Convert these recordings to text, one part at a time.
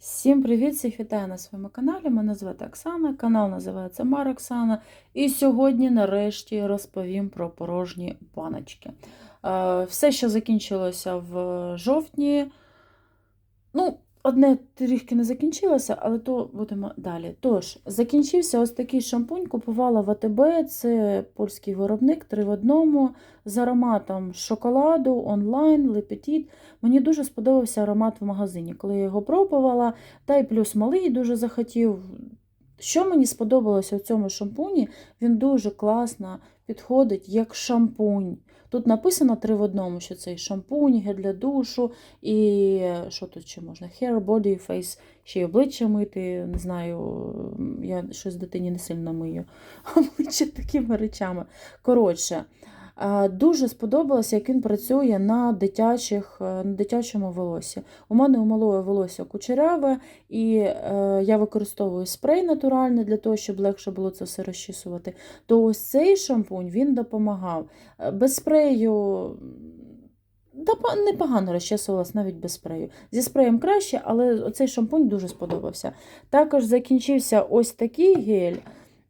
Всім привіт! Всіх вітаю на своєму каналі. Мене звати Оксана, канал називається Мар Оксана. І сьогодні, нарешті, розповім про порожні баночки. Е, Все, що закінчилося в жовтні. Ну, одне трішки не закінчилося, але то будемо далі. Тож, закінчився ось такий шампунь. Купувала в АТБ. Це польський виробник, три в одному, з ароматом шоколаду, онлайн, лепетіт. Мені дуже сподобався аромат в магазині, коли я його пробувала, та й плюс малий дуже захотів. Що мені сподобалося в цьому шампуні, він дуже класно підходить як шампунь. Тут написано три в одному, що цей шампунь, гель для душу, і що тут ще можна? Hair, body, face, ще й обличчя мити. Не знаю, я щось дитині не сильно мию. Обличчя такими речами. Коротше, Дуже сподобалося, як він працює на, дитячих, е, на дитячому волосі. У мене у малої волосся кучеряве, і е, я використовую спрей натуральний для того, щоб легше було це все розчісувати. То ось цей шампунь він допомагав. Е, Без спрею та непогано розчесувалась навіть без спрею. Зі спреєм краще, але цей шампунь дуже сподобався. Також закінчився ось такий гель.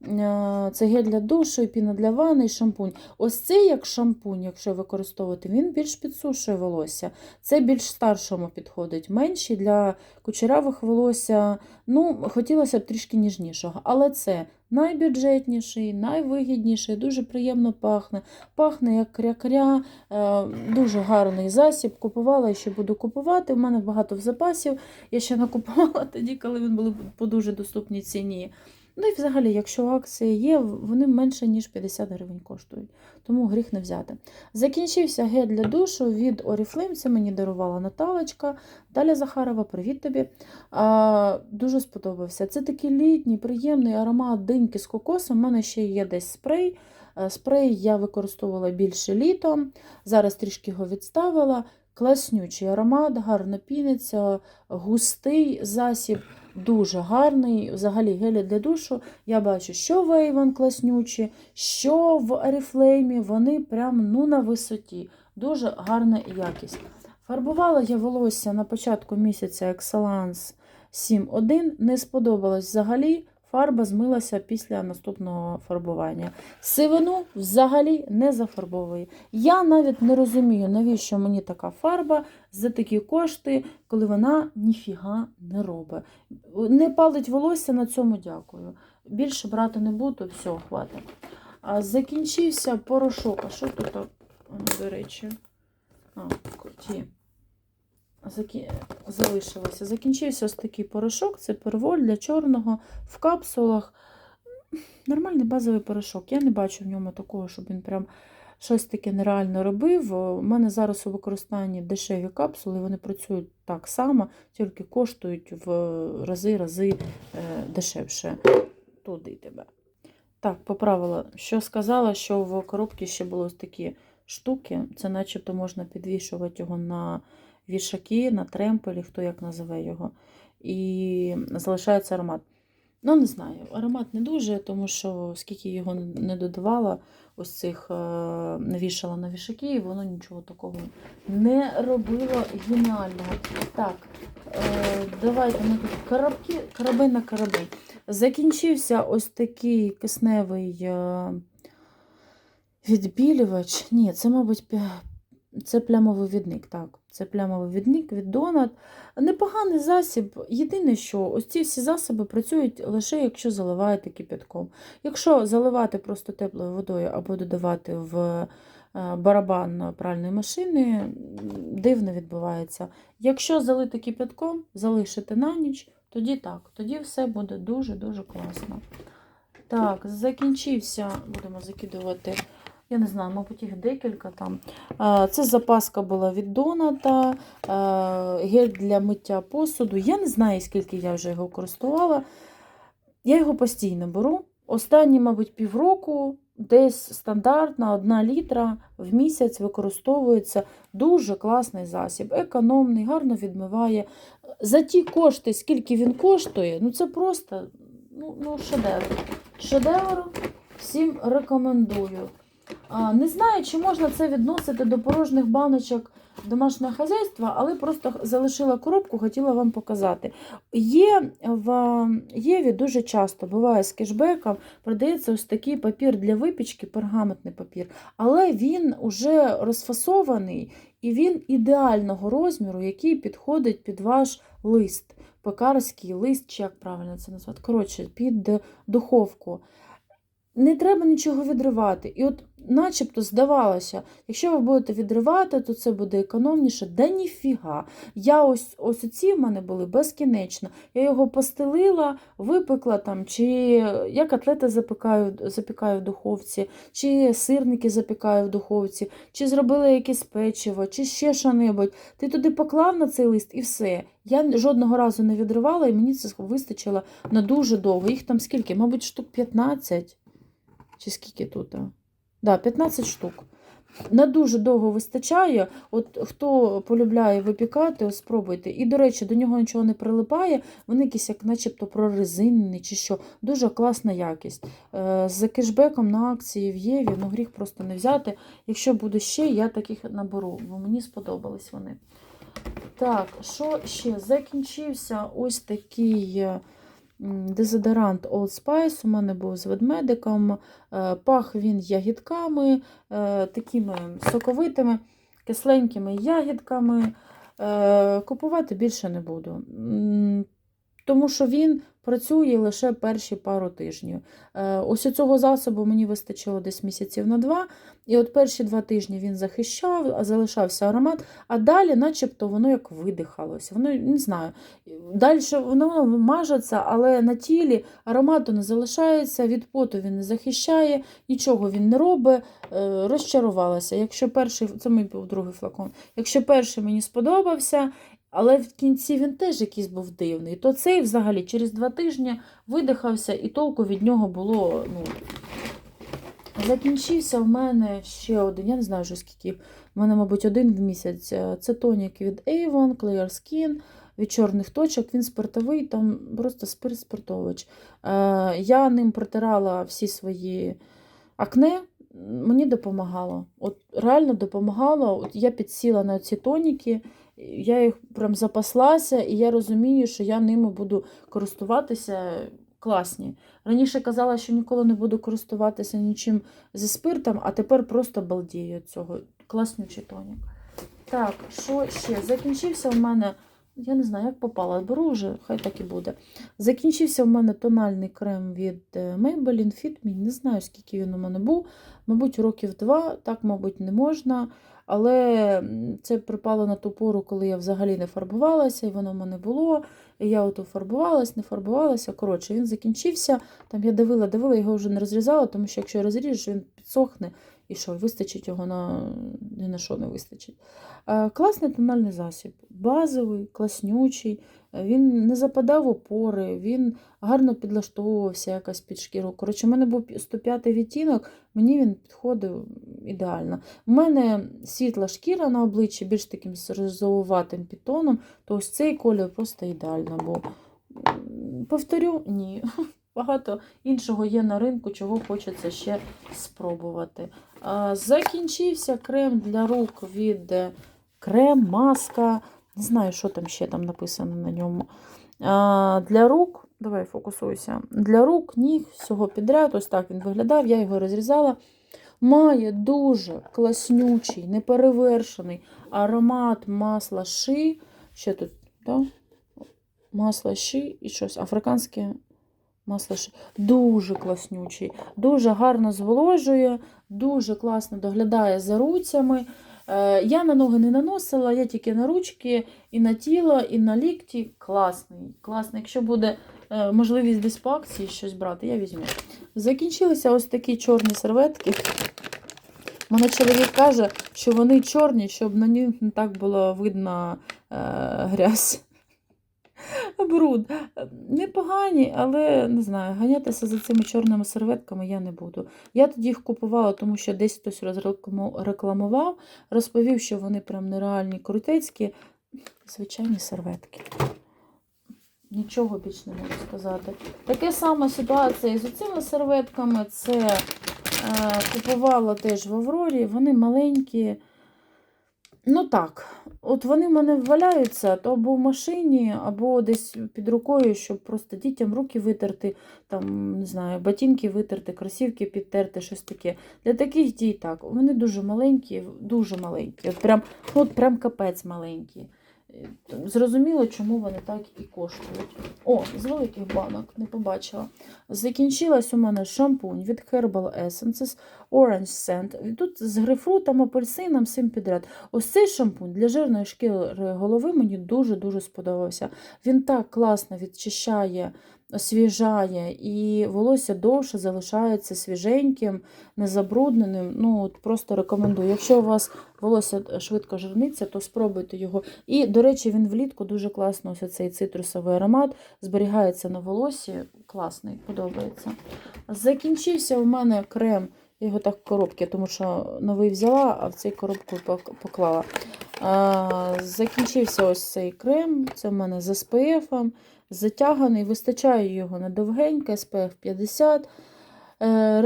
Е, Це гель для душу, і піна для ванни, і шампунь. Ось цей як шампунь, якщо використовувати, він більш підсушує волосся. Це більш старшому підходить. Менший для кучерявих волосся. Ну, хотілося б трішки ніжнішого. Але це найбюджетніший, найвигідніший, дуже приємно пахне. Пахне як кря-кря, е, дуже гарний засіб. Купувала і ще буду купувати. У мене багато запасів. Я ще накупувала тоді, коли він був по дуже доступній ціні. Ну і взагалі, якщо акції є, вони менше, ніж 50 гривень коштують, тому гріх не взяти. Закінчився гель для душу від Oriflame, це мені дарувала Наталочка. Таля Захарова, привіт тобі. А, дуже сподобався. Це такий літній, приємний аромат диньки з кокосом. У мене ще є десь спрей. Е, Спрей я використовувала більше літом, зараз трішки його відставила. Класнючий аромат, гарно піниться, густий засіб, дуже гарний. Взагалі гелі для душу. Я бачу, що в Avon класнючі, що в Oriflame, вони прям ну, на висоті. Дуже гарна якість. Фарбувала я волосся на початку місяця Excellence 7.1. Не сподобалось взагалі. Фарба змилася після наступного фарбування. Сивину взагалі не зафарбовує. Я навіть не розумію, навіщо мені така фарба за такі кошти, коли вона ніфіга не робить. Не палить волосся, на цьому дякую. Більше брати не буду, все, хватить. А закінчився порошок. А що тут, до речі? А, ті. Закі... Залишилося. Закінчився ось такий порошок, це перволь для чорного в капсулах. Нормальний базовий порошок. Я не бачу в ньому такого, щоб він прям щось таке нереально робив. У мене зараз у використанні дешеві капсули, вони працюють так само, тільки коштують в рази-рази е, дешевше. Туди тебе. Так, поправила. Що сказала, що в коробці ще були ось такі штуки. Це начебто можна підвішувати його на вішаки, на тремпелі, хто як називе його. І залишається аромат. Ну, не знаю, аромат не дуже, тому що скільки його не додавала, ось цих е, навішала на вішаки, і воно нічого такого не робило геніального. Так, е, давайте ми тут коробки, кораби на кораби. Закінчився ось такий кисневий е, відбілювач. Ні, це, мабуть, це плямовий відник. Так, це плямовий відник від Donut. Непоганий засіб. Єдине, що ось ці всі засоби працюють лише якщо заливаєте кипятком. Якщо заливати просто теплою водою або додавати в е, барабан пральної машини, дивно відбувається. Якщо залити кипятком, залишити на ніч, тоді так, тоді все буде дуже-дуже класно. Так, закінчився, будемо закидувати. Я не знаю, мабуть, їх декілька там. Е, Це запаска була від Доната, е, гель для миття посуду. Я не знаю, скільки я вже його користувала. Я його постійно беру. Останні, мабуть, півроку, десь стандартна 1 літра в місяць використовується дуже класний засіб, економний, гарно відмиває. За ті кошти, скільки він коштує, ну це просто ну, ну, шедевр. Шедевр всім рекомендую. Не знаю, чи можна це відносити до порожніх баночок домашнього хазяйства, але просто залишила коробку, хотіла вам показати. Є в Єві дуже часто буває з кешбеком, продається ось такий папір для випічки, пергаментний папір, але він уже розфасований і він ідеального розміру, який підходить під ваш лист, пекарський лист, чи як правильно це назвати, коротше, під духовку. Не треба нічого відривати. І от начебто здавалося, якщо ви будете відривати, то це буде економніше. Да ніфіга. Я ось ось оці в мене були безкінечно. Я його постелила, випекла там, чи я котлети запікаю, запікаю в духовці, чи сирники запікаю в духовці, чи зробила якесь печиво, чи ще що-небудь. Ти туди поклав на цей лист і все. Я жодного разу не відривала, і мені це вистачило на дуже довго. Їх там скільки? Мабуть, штук 15. Чи скільки тут? Да, 15 штук. На дуже довго вистачає. От хто полюбляє випікати, ось спробуйте. І, до речі, до нього нічого не прилипає, вони якісь як начебто прорезинені чи що. Дуже класна якість. Е, З кешбеком на акції в Єві, ну гріх просто не взяти. Якщо буде ще, я таких наберу, бо мені сподобались вони. Так, що ще? Закінчився ось такий. Дезодорант Old Spice у мене був з ведмедиком. Е, Пах він ягідками, е, такими соковитими, кисленькими ягідками. Е, Купувати більше не буду. Тому що він працює лише перші пару тижнів. Е, Ось у цього засобу мені вистачило десь місяців на два. І от перші два тижні він захищав, залишався аромат, а далі, начебто, воно як видихалося. Воно не знаю. Далі воно мажеться, але на тілі аромату не залишається, від поту він не захищає, нічого він не робить. Е, Розчарувалася. Якщо перший, це мій був другий флакон. Якщо перший мені сподобався, але в кінці він теж якийсь був дивний, то цей взагалі через два тижні видихався, і толку від нього було. ну, Закінчився в мене ще один, я не знаю вже скільки. В мене, мабуть, один в місяць. Це тонік від Avon, Clear Skin від чорних точок. Він спиртовий, там просто спирт спиртович. Е, Я ним протирала всі свої акне. Мені допомагало. От реально допомагало. От я підсіла на ці тоніки, я їх прям запаслася, і я розумію, що я ними буду користуватися класні. Раніше казала, що ніколи не буду користуватися нічим зі спиртом, а тепер просто балдію від цього. Класнючий тонік. Так, що ще? Закінчився в мене, я не знаю, як попала, беру вже, хай так і буде. Закінчився в мене тональний крем від е, Maybelline Fit Me. Не знаю, скільки він у мене був. Мабуть, років два, так, мабуть, не можна. Але це припало на ту пору, коли я взагалі не фарбувалася, і воно в мене було. І я ото фарбувалась, не фарбувалася. Коротше, він закінчився. Там я дивила, дивила, його вже не розрізала, тому що якщо розріжеш, він підсохне і що, вистачить його на ні на що не вистачить. Е, Класний тональний засіб, базовий, класнючий. Е, Він не западав у пори, він гарно підлаштовувався якось під шкіру. Коротше, у мене був 105 відтінок, мені він підходив ідеально. У мене світла шкіра на обличчі, більш таким розовуватим підтоном, то ось цей колір просто ідеально був. Повторю, ні. Багато іншого є на ринку, чого хочеться ще спробувати. Закінчився крем для рук від е, крем, маска. Не знаю, що там ще там написано на ньому. Для рук, давай фокусуйся. Для рук, ніг, всього підряд. Ось так він виглядав, я його розрізала. Має дуже класнючий, неперевершений аромат масла ши. Що тут? Да? Масло ши і щось африканське масло. Дуже класнючий, дуже гарно зволожує, дуже класно доглядає за руцями. Е, Я на ноги не наносила, я тільки на ручки, і на тіло, і на лікті. Класний. класний. Якщо буде е, можливість десь по акції щось брати, я візьму. Закінчилися ось такі чорні серветки. Мене чоловік каже, що вони чорні, щоб на них не так було видно е, грязь. Бруд. Непогані, але не знаю, ганятися за цими чорними серветками я не буду. Я тоді їх купувала, тому що десь хтось рекламував, розповів, що вони прям нереальні крутецькі. Звичайні серветки. Нічого більш не можу сказати. Таке сама ситуація і з цими серветками. Це Е, Купувала теж в Аврорі, вони маленькі. Ну так, от вони в мене валяються то або в машині, або десь під рукою, щоб просто дітям руки витерти, там, не знаю, ботинки витерти, кросівки підтерти, щось таке. Для таких дій так. Вони дуже маленькі, дуже маленькі. От прям, от прям капець маленькі. Зрозуміло, чому вони так і коштують. О, з великих банок не побачила. Закінчилась у мене шампунь від Herbal Essences Orange Scent. Тут з грейпфрутом, апельсином, всім підряд. Ось цей шампунь для жирної шкіри голови мені дуже-дуже сподобався. Він так класно відчищає, освіжає, і волосся довше залишається свіженьким, незабрудненим. Ну, от Просто рекомендую. Якщо у вас волосся швидко жирниться, то спробуйте його. І, до речі, він влітку дуже класно, ось цей цитрусовий аромат, зберігається на волосі. Класний, подобається. Закінчився у мене крем. Я його так в коробці, тому що новий взяла, а в цей коробку поклала. Закінчився ось цей крем. Це в мене з SPF, затяганий, вистачає його на довгеньке, SPF 50. Е,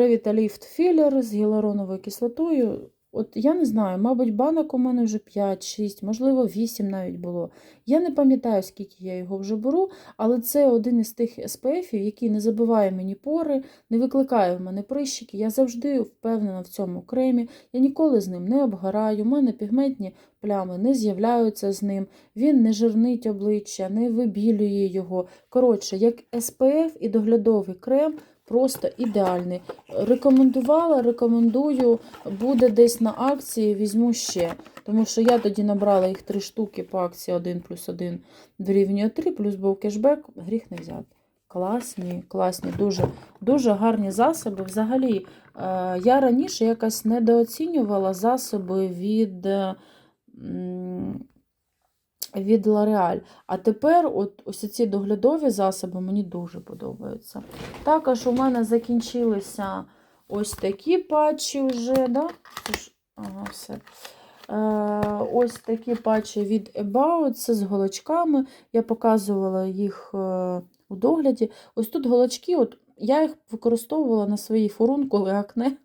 Filler з гіалуроновою кислотою. От я не знаю, мабуть, банок у мене вже 5-6, можливо, 8 навіть було. Я не пам'ятаю, скільки я його вже беру, але це один із тих SPF, який не забиває мені пори, не викликає в мене прищики. Я завжди впевнена в цьому кремі. Я ніколи з ним не обгораю. У мене пігментні плями не з'являються з ним. Він не жирнить обличчя, не вибілює його. Коротше, як SPF і доглядовий крем. Просто ідеальний. Рекомендувала, рекомендую, буде десь на акції, візьму ще. Тому що я тоді набрала їх три штуки по акції 1 плюс 1 дорівнює 3, плюс був кешбек, гріх не взяти. Класні, класні, дуже, дуже гарні засоби. Взагалі, е, я раніше якось недооцінювала засоби від. Від L'Oreal. А тепер от ось ці доглядові засоби мені дуже подобаються. Також у мене закінчилися ось такі патчі вже. Да? Ага, все. Е, ось такі патчі від About, це з голочками. Я показувала їх е, у догляді. Ось тут голочки, от я їх використовувала на своїй фурункулі акне,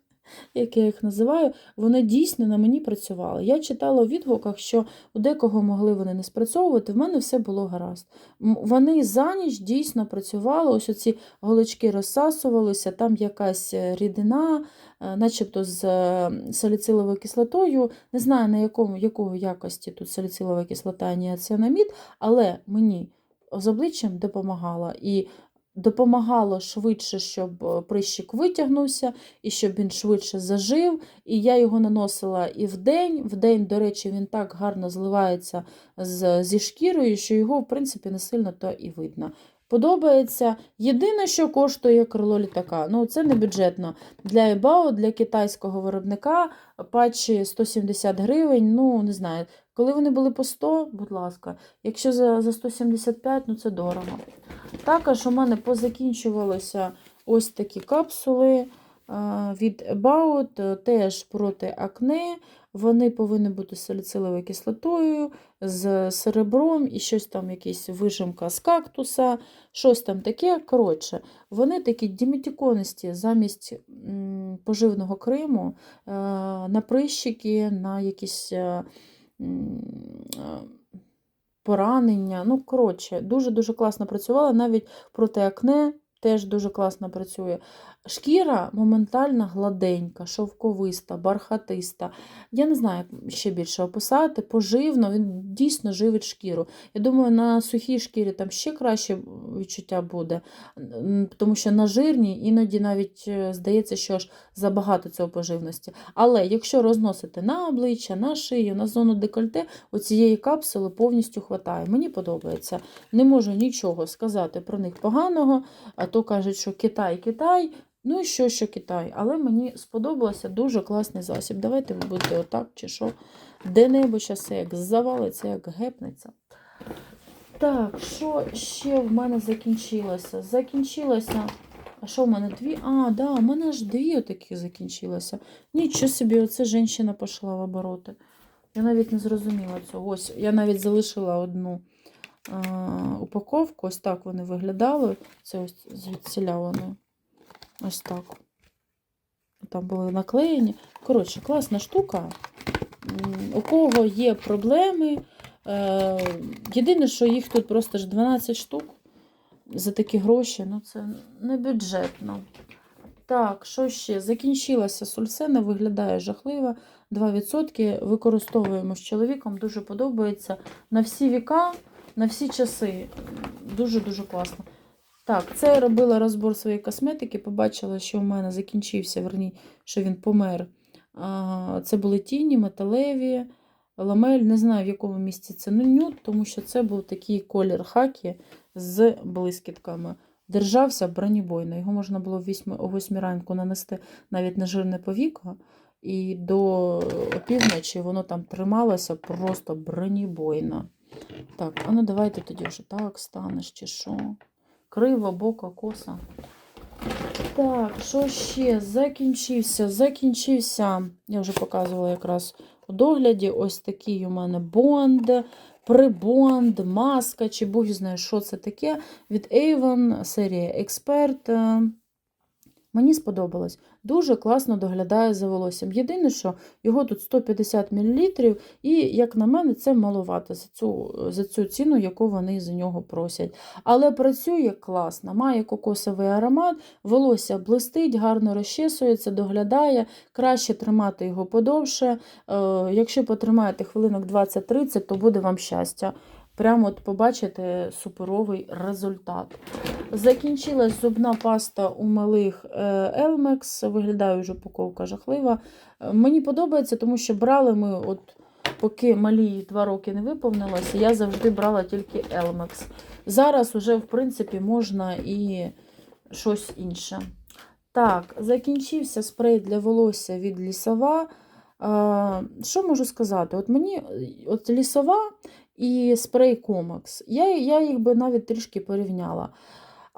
як я їх називаю, вони дійсно на мені працювали. Я читала у відгуках, що у декого могли вони не спрацьовувати, в мене все було гаразд. Вони за ніч дійсно працювали, ось оці голочки розсасувалися, там якась е, рідина, е, начебто з е, саліциловою кислотою. Не знаю, на якому, якої якості тут саліцилова кислота, а ніацинамід, але мені з обличчям допомагала. І допомагало швидше, щоб е, прищик витягнувся, і щоб він швидше зажив. І я його наносила і вдень. Вдень, до речі, він так гарно зливається з, зі шкірою, що його, в принципі, не сильно то і видно. Подобається. Єдине, що коштує крило літака. Ну, це не бюджетно. Для eBay, для китайського виробника патчі 170 гривень. Ну, не знаю. Коли вони були по 100, будь ласка. Якщо за, за 175, ну це дорого. Також у мене позакінчувалися ось такі капсули е, від About, е, теж проти акне. Вони повинні бути з саліциловою кислотою, з серебром і щось там, якась вижимка з кактуса, щось там таке. Коротше, вони такі дімітіконисті замість поживного крему е, на прищики, на якісь. Поранення, ну, коротше, дуже-дуже класно працювала, навіть проти акне теж дуже класно працює. Шкіра моментально гладенька, шовковиста, бархатиста. Я не знаю, як ще більше описати. Поживно, він дійсно живить шкіру. Я думаю, на сухій шкірі там ще краще відчуття буде, тому що на жирній іноді навіть е, здається, що ж забагато цього поживності. Але якщо розносити на обличчя, на шию, на зону декольте, оцієї капсули повністю хватає. Мені подобається. Не можу нічого сказати про них поганого, то кажуть, що Китай, Китай. Ну і що, що Китай. Але мені сподобався дуже класний засіб. Давайте ви будете отак чи що. Де-небудь зараз як завалиться, як гепнеться. Так, що ще в мене закінчилося? Закінчилося. А що в мене дві? А, да, у мене аж дві отакі закінчилося. Нічого собі, оце жінка пішла в обороти. Я навіть не зрозуміла цього. Ось, я навіть залишила одну упаковку. Ось так вони виглядали. Це ось звідсіля вони. Ось так. там були наклеєні. Коротше, класна штука. У кого є проблеми. Е, Єдине, що їх тут просто ж 12 штук за такі гроші, ну це не бюджетно. Так, що ще? Закінчилася сульсена, виглядає жахливо. 2% використовуємо з чоловіком, дуже подобається. На всі віка, на всі часи. Дуже-дуже класно. Так, це я робила розбор своєї косметики. Побачила, що у мене закінчився, верні, що він помер. Це були тіні, металеві, ламель. Не знаю, в якому місці це нюд, тому що це був такий колір хакі з блискітками. Держався бронебойно. Його можна було о 8 ранку нанести навіть на жирне повіко. І до опівночі воно там трималося просто бронебойно. Так, а ну давайте тоді вже так станеш чи що. Криво, бока, коса. Так, що ще? Закінчився, закінчився. Я вже показувала якраз у догляді. Ось такий у мене бонд, прибонд, маска, чи Бог знає, що це таке. Від Avon, серія Експерт. Мені сподобалось. Дуже класно доглядає за волоссям. Єдине, що його тут 150 мл, і, як на мене, це маловато за цю, за цю ціну, яку вони за нього просять. Але працює класно, має кокосовий аромат, волосся блистить, гарно розчесується, доглядає, краще тримати його подовше. Е, якщо потримаєте хвилинок 20-30, то буде вам щастя. Прямо от побачите суперовий результат. Закінчилась зубна паста у малих е, Elmex. Виглядає вже упаковка жахлива. Е, Мені подобається, тому що брали ми, от поки малі 2 роки не виповнилося, я завжди брала тільки Elmex. Зараз вже, в принципі, можна і щось інше. Так, закінчився спрей для волосся від лісова. Е, Що можу сказати? От мені от лісова і спрей Комекс. Я, я їх би навіть трішки порівняла.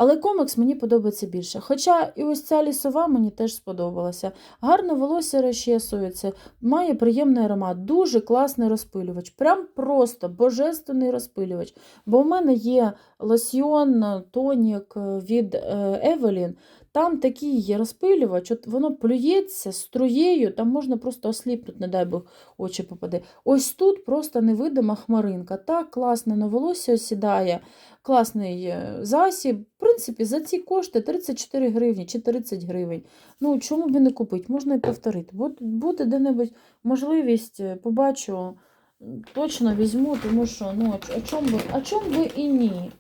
Але комекс мені подобається більше. Хоча і ось ця лісова мені теж сподобалася. Гарно волосся розчесується, має приємний аромат, дуже класний розпилювач. Прям просто божественний розпилювач. Бо в мене є лосьйон, тонік від е, Evelyn. Там такий є розпилювач, от воно плюється струєю, там можна просто осліпнути, не дай Бог, очі попаде. Ось тут просто невидима хмаринка. Так класно на волосся осідає, класний е, засіб. В принципі, за ці кошти 34 гривні чи 30 гривень. Ну, чому б не купити? Можна і повторити. Буде, де-небудь можливість, е, побачу, точно візьму, тому що ну, а чому би, чом би і ні?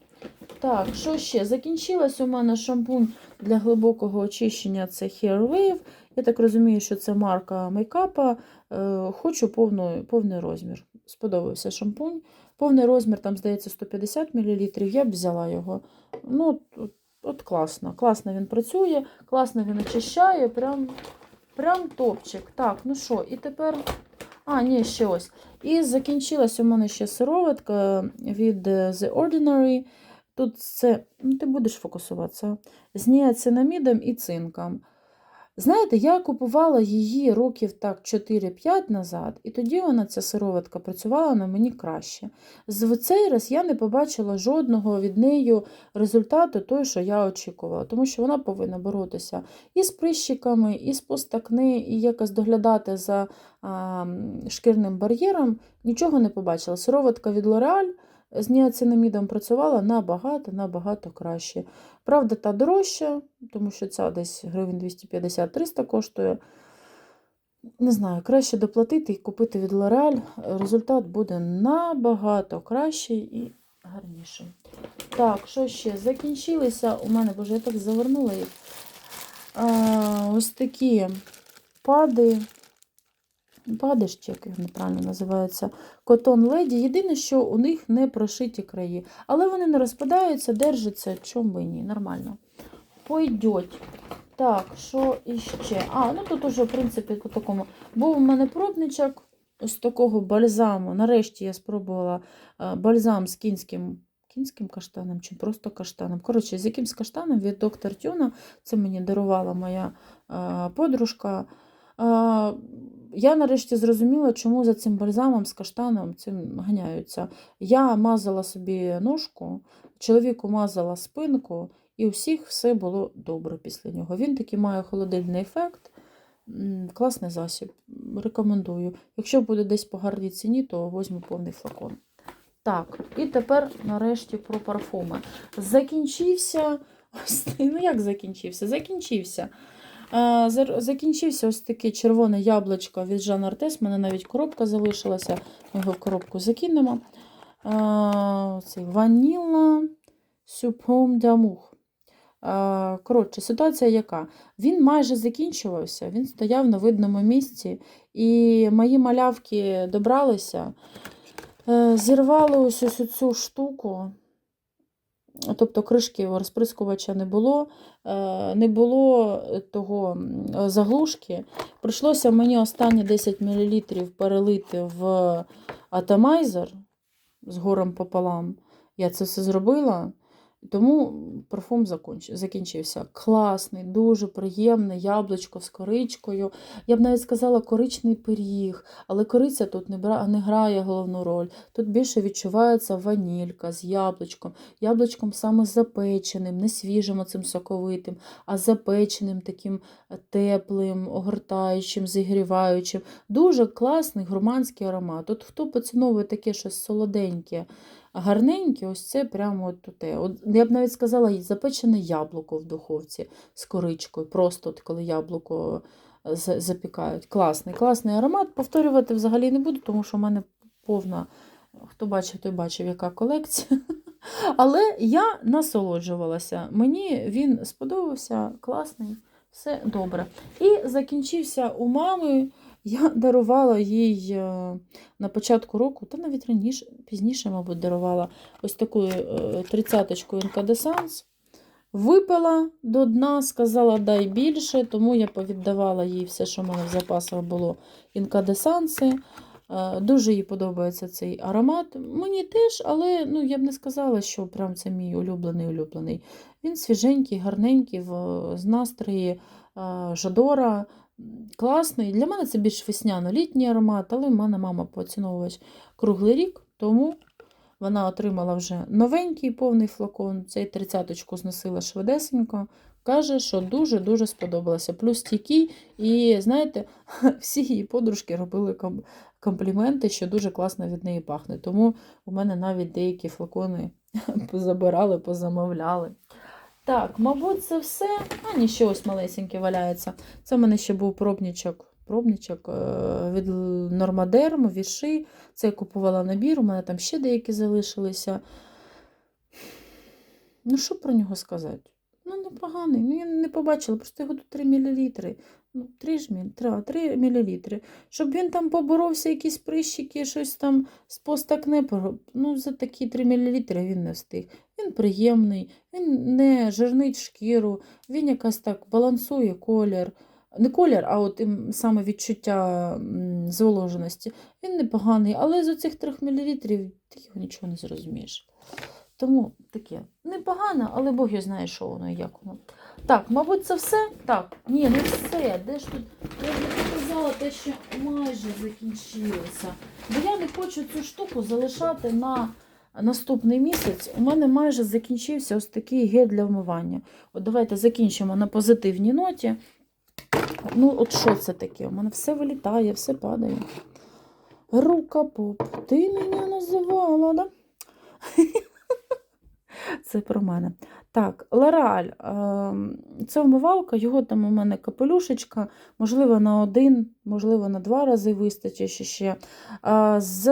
Так, що ще? Закінчилась у мене шампунь для глибокого очищення це Hair Wave. Я так розумію, що це марка мейкапа. Е, Хочу повну, повний розмір. Сподобався шампунь. Повний розмір, там, здається, 150 мл. Я б взяла його. Ну, от, от, класно. Класно він працює, класно він очищає. Прям, прям топчик. Так, ну що, і тепер. А, ні, ще ось. І закінчилась у мене ще сироватка від е, The Ordinary. Тут це, ну ти будеш фокусуватися, з ніацинамідом і цинком. Знаєте, я купувала її років так 4-5 назад, і тоді вона, ця сироватка, працювала на мені краще. З цей раз я не побачила жодного від неї результату, той, що я очікувала, тому що вона повинна боротися і з прищиками, і з постакни, і якось доглядати за а, шкірним бар'єром. Нічого не побачила. Сироватка від L'Oreal з ніацинамідом працювала набагато-набагато краще. Правда, та дорожча, тому що ця десь гривень 250-300 коштує. Не знаю, краще доплатити і купити від L'Oreal. Результат буде набагато кращий і гарніший. Так, що ще? Закінчилися у мене, боже, я так завернула їх. А, ось такі пади. Пади чи як їх неправильно називаються. Котон леді. Єдине, що у них не прошиті краї. Але вони не розпадаються, держаться, чому би ні, нормально. Пойдеть. Так, що іще? А, ну тут уже, в принципі, по такому. Був у мене пробничок ось такого бальзаму. Нарешті я спробувала е, бальзам з кінським. Кінським каштаном чи просто каштаном. Коротше, з якимсь каштаном від доктор Тюна. Це мені дарувала моя е, подружка. Я нарешті зрозуміла, чому за цим бальзамом з каштаном цим ганяються. Я мазала собі ножку, чоловіку мазала спинку, і у всіх все було добре після нього. Він такий має холодильний ефект. Класний засіб. Рекомендую. Якщо буде десь по гарній ціні, то візьму повний флакон. Так, і тепер нарешті про парфуми. Закінчився. Ось, ну як закінчився? Закінчився. Е, Закінчився ось таке червоне яблучко від Жан Артес. У мене навіть коробка залишилася. Ми його в коробку закинемо. Е, Цей ваніла сюпом дямух. Е, Коротше, ситуація яка? Він майже закінчувався, він стояв на видному місці, і мої малявки добралися, зірвали ось ось цю штуку. Тобто кришки розприскувача не було, е, не було того заглушки. Прийшлося мені останні 10 мл перелити в атомайзер з горем пополам. Я це все зробила. Тому парфум закінчився. Класний, дуже приємний, яблучко з коричкою. Я б навіть сказала коричний пиріг, але кориця тут не, грає головну роль. Тут більше відчувається ванілька з яблучком. Яблучком саме запеченим, не свіжим оцим соковитим, а запеченим, таким е, теплим, огортаючим, зігріваючим. Дуже класний гурманський аромат. От хто поціновує таке щось солоденьке, гарненьке, ось це прямо от те. От, я б навіть сказала, запечене яблуко в духовці з коричкою. Просто от коли яблуко е, запікають. Класний, класний аромат. Повторювати взагалі не буду, тому що в мене повна. Хто бачив, той бачив, яка колекція. Але я насолоджувалася. Мені він сподобався, класний, все добре. І закінчився у мами. Я дарувала їй е, на початку року, та навіть раніше, пізніше, мабуть, дарувала ось таку е, тридцяточку інкадесанс. Випила до дна, сказала, дай більше, тому я повіддавала їй все, що в мене в запасах було інкадесанси. Е, Дуже їй подобається цей аромат. Мені теж, але ну, я б не сказала, що прям це мій улюблений улюблений. Він свіженький, гарненький, з настрої Жадора. Класний. Для мене це більш весняно-літній аромат, але в мене мама поціновувач круглий рік, тому вона отримала вже новенький повний флакон. Цей тридцяточку зносила швидесенько. Каже, що дуже-дуже сподобалося. Плюс стійкий, і знаєте, всі її подружки робили компліменти, що дуже класно від неї пахне. Тому у мене навіть деякі флакони позабирали, позамовляли. Так, мабуть, це все. А, ні, ще ось малесеньке валяється. Це в мене ще був пробничок. Пробничок е, від Нормадерм, Віши. Це я купувала набір, у мене там ще деякі залишилися. Ну, що про нього сказати? Ну, непоганий. Ну, я не побачила, просто його тут 3 мл. Ну, 3 ж міль, 3, 3 мл. Щоб він там поборовся, якісь прищики, щось там з постакне. Ну, за такі 3 мл він не встиг. Він приємний, він не жирнить шкіру, він якось так балансує колір. Не колір, а от саме відчуття зволоженості. Він непоганий, але з оцих 3 мл ти його нічого не зрозумієш. Тому таке непогано, але Бог його знає, що воно і як воно. Так, мабуть, це все? Так, ні, не все. Де ж тут? Я не показала те, що майже закінчилося. Бо я не хочу цю штуку залишати на наступний місяць. У мене майже закінчився ось такий гель для вмивання. От давайте закінчимо на позитивній ноті. Ну, от що це таке? У мене все вилітає, все падає. Рука-поп, ти мене називала, да? Це про мене. Так, Лореаль. ем, Це вмивалка, його там у мене капелюшечка, можливо, на один, можливо, на два рази вистачить ще. З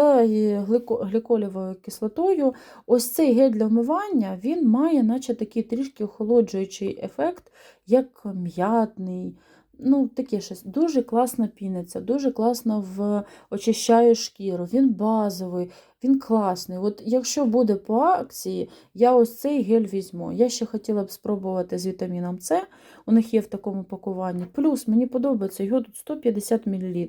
гліколівою кислотою. Ось цей гель для вмивання, він має, наче такий трішки охолоджуючий ефект, як м'ятний. Ну, таке щось дуже класно піниться, дуже класно в... очищає шкіру. Він базовий, він класний. От якщо буде по акції, я ось цей гель візьму. Я ще хотіла б спробувати з вітаміном С. У них є в такому пакуванні. Плюс мені подобається, його тут 150 мл.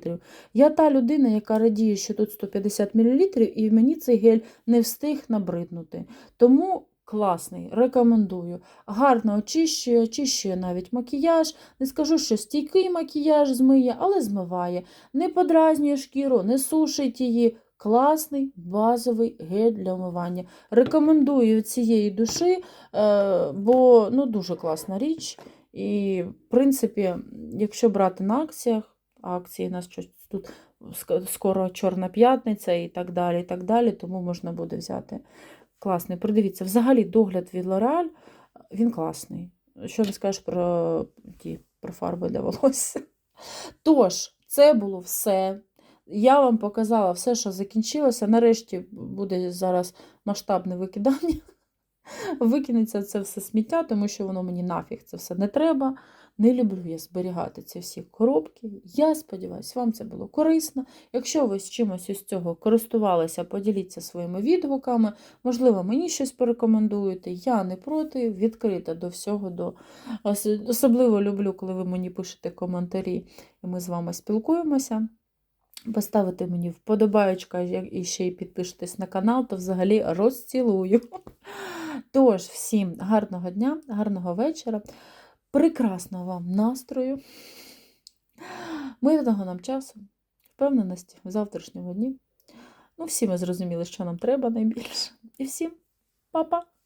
Я та людина, яка радіє, що тут 150 мл, і мені цей гель не встиг набриднути. Тому класний, рекомендую. Гарно очищує, очищує навіть макіяж. Не скажу, що стійкий макіяж змиє, але змиває. Не подразнює шкіру, не сушить її. Класний базовий гель для вмивання. Рекомендую цієї душі, е, бо ну, дуже класна річ. І, в принципі, якщо брати на акціях, акції у нас щось тут скоро Чорна п'ятниця і так далі, і так далі, тому можна буде взяти класний. Придивіться, взагалі догляд від L'Oreal, він класний. Що не скажеш про, ті, про фарби для волосся? Тож, це було все. Я вам показала все, що закінчилося. Нарешті буде зараз масштабне викидання. Викинеться це все сміття, тому що воно мені нафіг це все не треба. Не люблю я зберігати ці всі коробки. Я сподіваюся, вам це було корисно. Якщо ви з чимось із цього користувалися, поділіться своїми відгуками. Можливо, мені щось порекомендуєте. Я не проти, відкрита до всього. До... Особливо люблю, коли ви мені пишете коментарі, і ми з вами спілкуємося. Поставити мені вподобаючка і ще й підпишетесь на канал, то взагалі розцілую. Тож, всім гарного дня, гарного вечора, прекрасного вам настрою, мирного нам часу, впевненості в завтрашньому дні. Ну, всі ми зрозуміли, що нам треба найбільше. І всім па-па!